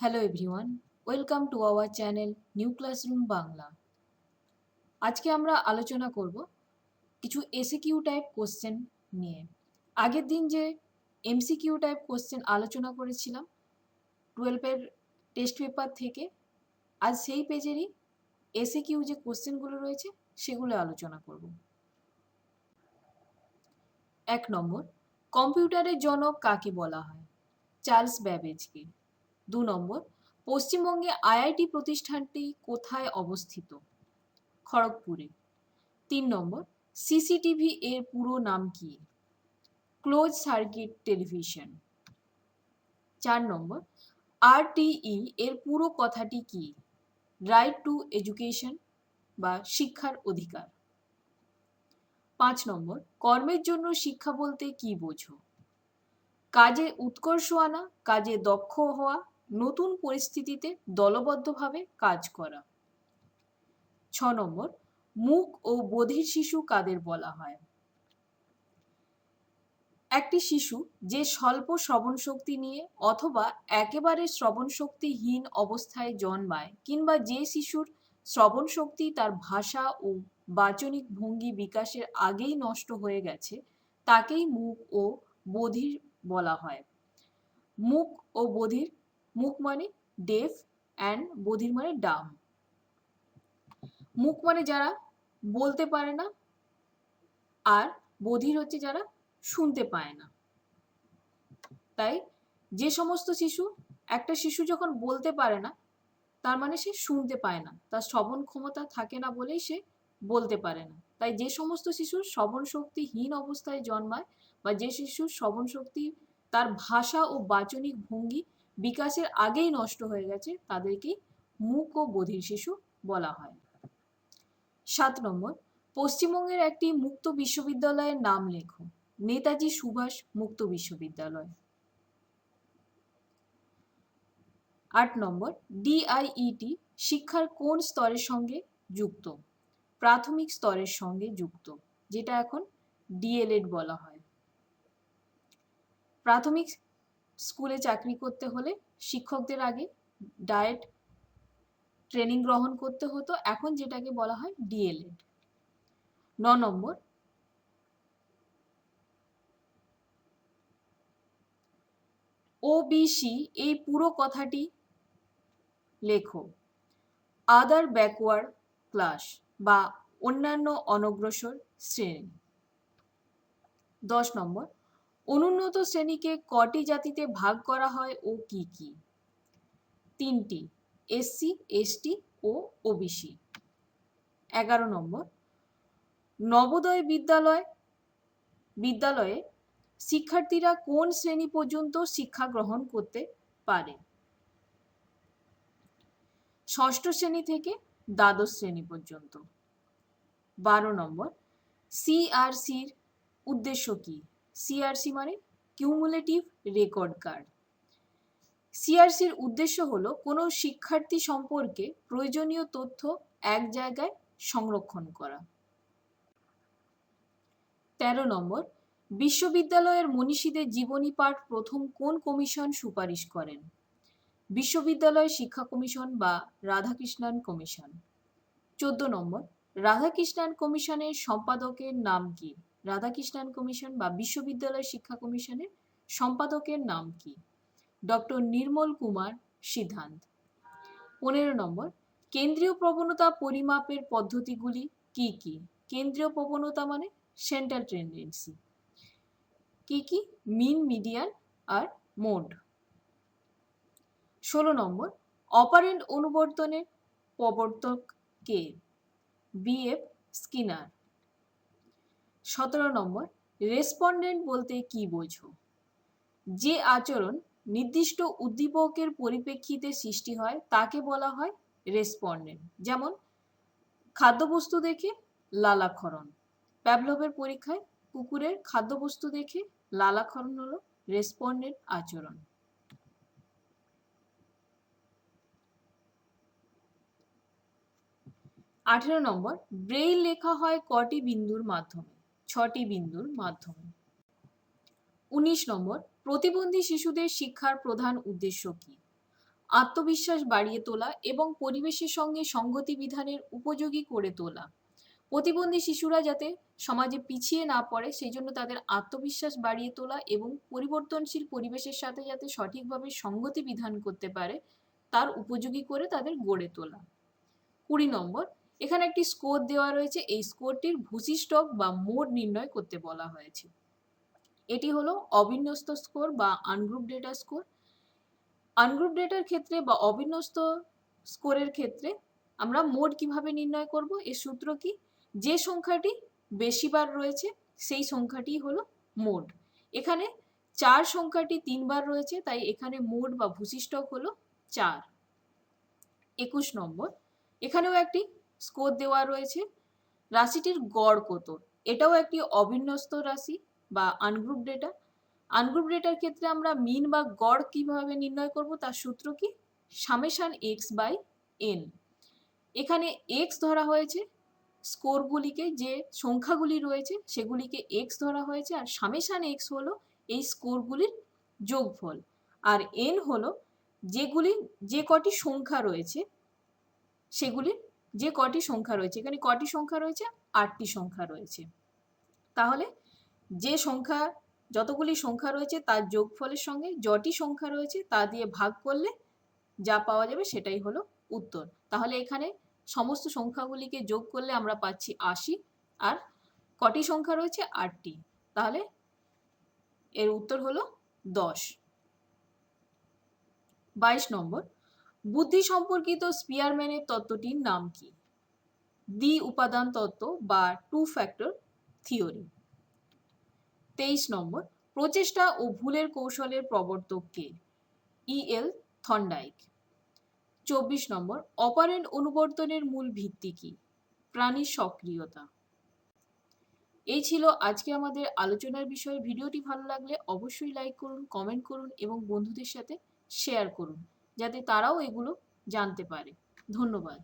Hello everyone welcome to our channel new classroom Bangla আজকে আমরা আলোচনা করব কিছু এসিকিউ টাইপ কোশ্চেন নিয়ে। আগের দিন যে এমসিকিউ টাইপ কোশ্চেন আলোচনা করেছিলাম টুয়েলভের টেস্ট পেপার থেকে, আজ সেই পেজেরই এসিকিউ যে কোশ্চেনগুলো রয়েছে সেগুলো আলোচনা করব। এক নম্বর কম্পিউটারের জনক কাকে বলা হয়? চার্লস ব্যাবেজকে দু নম্বর, পশ্চিমবঙ্গে আইআইটি প্রতিষ্ঠানটি কোথায় অবস্থিত? খড়গপুরে। তিন নম্বর, সিসিটিভি এর পুরো নাম কি? Closed circuit television. চার নম্বর, আরটিই এর পুরো কথাটি কি? রাইট টু এডুকেশন বা শিক্ষার অধিকার। পাঁচ নম্বর, কর্মের জন্য শিক্ষা বলতে কি বোঝো? কাজে উৎকর্ষ আনা, কাজে দক্ষ হওয়া নতুন পরিস্থিতিতে দলবদ্ধভাবে কাজ করা। ছ নম্বর, মুখ ও বধির শিশু কাদের বলা হয়? একটি শিশু যে স্বল্প শ্রবণ শক্তি নিয়ে অথবা একেবারে শ্রবণ শক্তিহীন অবস্থায় জন্মায় কিংবা যে শিশুর শ্রবণ শক্তি তার ভাষা ও বাচনিক ভঙ্গি বিকাশের আগেই নষ্ট হয়ে গেছে, তাকেই মুখ ও বধির বলা হয়। মুখ ও বধির মুখ মানে ডেফ, অ্যান্ড বধির মানে ডাম। মুখ মানে যারা বলতে পারে না, আর বধির হচ্ছে যারা শুনতে পায় না। তাই যে সমস্ত শিশু, একটা শিশু যখন বলতে পারে না, তার মানে সে শুনতে পায় না। তার শ্রবণ ক্ষমতা থাকে না বলেই সে বলতে পারে না। তাই যে সমস্ত শিশুর শ্রবণ শক্তিহীন অবস্থায় জন্মায়, বা যে শিশুর শ্রবণ শক্তি তার ভাষা ও বাচনিক ভঙ্গি বিকাশের আগেই নষ্ট হয়ে গেছে তাদেরকে মুক ও বধির শিশু বলা হয়। সাত নম্বর, পশ্চিমবঙ্গের একটি মুক্ত বিশ্ববিদ্যালয়ের নাম লেখো। নেতাজি সুভাষ মুক্ত বিশ্ববিদ্যালয়। আট নম্বর, ডিআইইটি শিক্ষার কোন স্তরের সঙ্গে যুক্ত? প্রাথমিক স্তরের সঙ্গে যুক্ত, যেটা এখন ডিএলএড বলা হয়। প্রাথমিক স্কুলে চাকরি করতে হলে শিক্ষকদের আগে ডায়েট ট্রেনিং গ্রহণ করতে হতো। এখন যেটাকে বলা হয় ডিএলএড। ন নম্বর। ওবিসি এই পুরো কথাটি লেখো। আদার ব্যাকওয়ার্ড ক্লাস বা অন্যান্য অনগ্রসর শ্রেণি। দশ নম্বর। অনুন্নত শ্রেণীকে কটি জাতিতে ভাগ করা হয় ও কি কি? তিনটি এসসি এসটি ও ওবিসি এগারো নম্বর, নবোদয় বিদ্যালয়, বিদ্যালয়ে শিক্ষার্থীরা কোন শ্রেণি পর্যন্ত শিক্ষা গ্রহণ করতে পারে? ষষ্ঠ শ্রেণি থেকে দ্বাদশ শ্রেণি পর্যন্ত। বারো নম্বর সিআরসির উদ্দেশ্য কি? সিআরসি মানে কিউমুলেটিভ রেকর্ড কার্ড সিআরসির উদ্দেশ্য হলো কোনো শিক্ষার্থী সম্পর্কে প্রয়োজনীয় তথ্য এক জায়গায় সংরক্ষণ করা। তেরো নম্বর, বিশ্ববিদ্যালয়ের মনীষীদের জীবনী পাঠ প্রথম কোন কমিশন সুপারিশ করেন? বিশ্ববিদ্যালয় শিক্ষা কমিশন বা রাধাকৃষ্ণান কমিশন। চোদ্দ নম্বর, রাধাকৃষ্ণান কমিশনের সম্পাদকের নাম কি? রাধাকৃষ্ণান কমিশন বা বিশ্ববিদ্যালয় শিক্ষা কমিশনের সম্পাদকের নাম কি? ডক্টর নির্মল কুমার সিদ্ধান্ত। পনেরো নম্বর, কেন্দ্রীয় প্রবণতা পরিমাপের পদ্ধতিগুলি কি কি? কেন্দ্রীয় প্রবণতা মানে সেন্ট্রাল টেন্ডেন্সি। কি কি? মিন, মিডিয়ান আর মোড। ষোলো নম্বর, অপারেন্ট অনুবর্তনের প্রবর্তক কে? BF Skinner. সতেরো নম্বর রেসপন্ডেন্ট বলতে কি বোঝো? যে আচরণ নির্দিষ্ট উদ্দীপকের পরিপ্রেক্ষিতে সৃষ্টি হয়, তাকে বলা হয় রেসপন্ডেন্ট যেমন, খাদ্যবস্তু দেখে লালাক্ষরণ। প্যাবলভের পরীক্ষায় কুকুরের খাদ্যবস্তু দেখে লালাক্ষরণ হলো রেসপন্ডেন্ট আচরণ। আঠেরো নম্বর ব্রেইল লেখা হয় কটি বিন্দুর মাধ্যমে? ছটি বিন্দুর মাধ্যমে। উনিশ নম্বর, প্রতিবন্ধী শিশুদের শিক্ষার প্রধান উদ্দেশ্য কি? আত্মবিশ্বাস বাড়িয়ে তোলা এবং পরিবেশের সঙ্গে সঙ্গতি বিধানের উপযোগী করে তোলা। প্রতিবন্ধী শিশুরা যাতে সমাজে পিছিয়ে না পড়ে সেই জন্য তাদের আত্মবিশ্বাস বাড়িয়ে তোলা এবং পরিবর্তনশীল পরিবেশের সাথে যাতে সঠিকভাবে সঙ্গতি বিধান করতে পারে, তার উপযোগী করে তাদের গড়ে তোলা। কুড়ি নম্বর এখানে একটি স্কোর দেওয়া রয়েছে। এই স্কোরটির ভূশিষ্ঠক বা মোড নির্ণয় করতে বলা হয়েছে। এটি হলো অবিন্যস্ত স্কোর বা আনগ্রুপ ডেটা স্কোর আনগ্রুপ ডেটার ক্ষেত্রে বা অবিন্যস্ত স্কোরের ক্ষেত্রে আমরা মোড কীভাবে নির্ণয় করব? এর সূত্র কি? যে সংখ্যাটি বেশিবার রয়েছে, সেই সংখ্যাটি হলো মোড এখানে চার সংখ্যাটি তিনবার রয়েছে, তাই এখানে মোড বা ভূশিষ্ঠক হলো চার। একুশ নম্বর। এখানেও একটি স্কোর দেওয়া রয়েছে। রাশিটির গড় কত? এটাও একটি অবিন্যস্ত রাশি বা আনগ্রুপ ডেটা আনগ্রুপ ডেটার ক্ষেত্রে আমরা মিন বা গড় কীভাবে নির্ণয় করব তার সূত্র কি? সামেশান এক্স বাই এন এখানে এক্স ধরা হয়েছে স্কোরগুলিকে যে সংখ্যাগুলি রয়েছে সেগুলিকে এক্স ধরা হয়েছে আর সামেশান এক্স হলো এই স্কোরগুলির যোগফল। আর এন হলো যেগুলি, যে কটি সংখ্যা রয়েছে সেগুলির যে কটি সংখ্যা রয়েছে, এখানে কটি সংখ্যা রয়েছে, আটটি সংখ্যা রয়েছে। তাহলে যে সংখ্যা, যতগুলি সংখ্যা রয়েছে তার যোগফলের সঙ্গে যটি সংখ্যা রয়েছে তা দিয়ে ভাগ করলে যা পাওয়া যাবে সেটাই হলো উত্তর। তাহলে এখানে সমস্ত সংখ্যাগুলিকে যোগ করলে আমরা পাচ্ছি আশি আর কটি সংখ্যা রয়েছে? আটটি। তাহলে এর উত্তর হলো দশ। বাইশ নম্বর। বুদ্ধি সম্পর্কিত স্পিয়ারম্যানের তত্ত্বটির নাম কি? দ্বি উপাদান তত্ত্ব বা টু ফ্যাক্টর থিওরি। তেইশ নম্বর, প্রচেষ্টা ও ভুলের কৌশলের প্রবর্তক কে? ই এল থন্ডাইক। চব্বিশ নম্বর, অপারেন্ট অনুবর্তনের মূল ভিত্তি কি? প্রাণীর সক্রিয়তা। এই ছিল আজকে আমাদের আলোচনার বিষয়ে। ভিডিওটি ভালো লাগলে অবশ্যই লাইক করুন, কমেন্ট করুন এবং বন্ধুদের সাথে শেয়ার করুন। যাতে তারাও এগুলো জানতে পারে। ধন্যবাদ।